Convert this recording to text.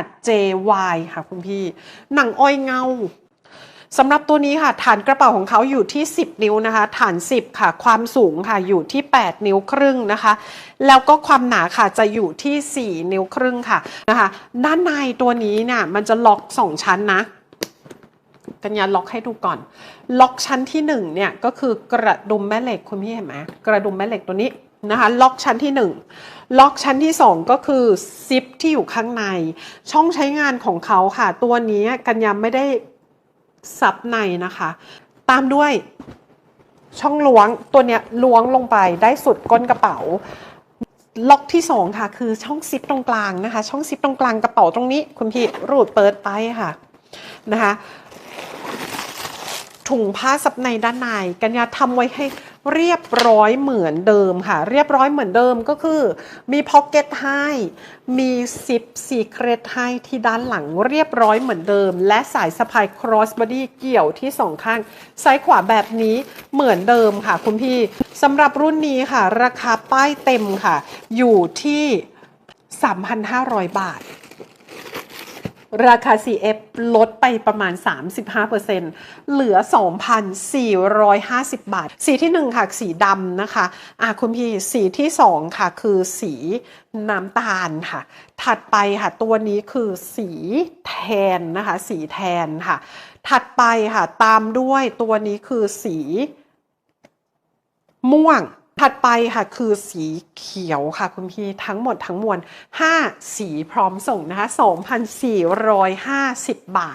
ด JY ค่ะคุณพี่ หนังอ้อยเงาสำหรับตัวนี้ค่ะ ฐานกระเป๋าของเขาอยู่ที่ 10 นิ้วนะคะ ฐาน 10 ค่ะ ความสูงค่ะอยู่ที่ 8 นิ้วครึ่งนะคะ แล้วก็ความหนาค่ะจะอยู่ที่ 4 นิ้วครึ่งค่ะนะคะ ด้านในตัวนี้เนี่ยมันจะล็อก 2 ชั้นนะ กัญญาล็อกให้ดูก่อน ล็อกชั้นที่1เนี่ยก็คือกระดุมแม่เหล็กคุณพี่เห็นไหมกระดุมแม่เหล็กตัวนี้ นะคะล็อกชั้นที่ 1 ล็อกชั้นที่ 2 ก็คือซิปที่อยู่ข้างใน ช่องใช้งานของเขาค่ะ ตัวนี้กัญญาไม่ได้ซับในนะคะ ตามด้วยช่องล้วงตัวเนี้ยล้วงลงไปได้สุดก้นกระเป๋า ล็อกที่สองค่ะ คือช่องซิปตรงกลางนะคะ ช่องซิปตรงกลางกระเป๋าตรงนี้ คุณพี่รูดเปิดไปค่ะนะคะ ถุงผ้าซับในด้านในกัญญาทำไว้ให้เรียบร้อยเหมือนเดิมค่ะ เรียบร้อยเหมือนเดิมก็คือ มีพ็อกเก็ตให้ มีซิปซีเครตให้ที่ด้านหลังเรียบร้อยเหมือนเดิม และสายสะพาย cross body เกี่ยวที่สองข้าง ซ้ายขวาแบบนี้เหมือนเดิมค่ะคุณพี่สำหรับรุ่นนี้ค่ะ ราคาป้ายเต็มค่ะ อยู่ที่ 3,500 บาท ราคา CF ลดไปประมาณ 35%เหลือ 2,450 บาท สีที่ 1 ค่ะ สีดำนะคะอะคุณพี่สีที่ 2 ค่ะ คือสีน้ำตาลค่ะ ถัดไปค่ะ ตัวนี้คือสีแทนนะคะ สีแทนค่ะ ถัดไปค่ะ ตามด้วยตัวนี้คือสีม่วง ถัดไปค่ะคือสีเขียวค่ะคุณพี่ทั้งหมดทั้งมวล 5 สีพร้อมส่งนะคะ 2,450 บาท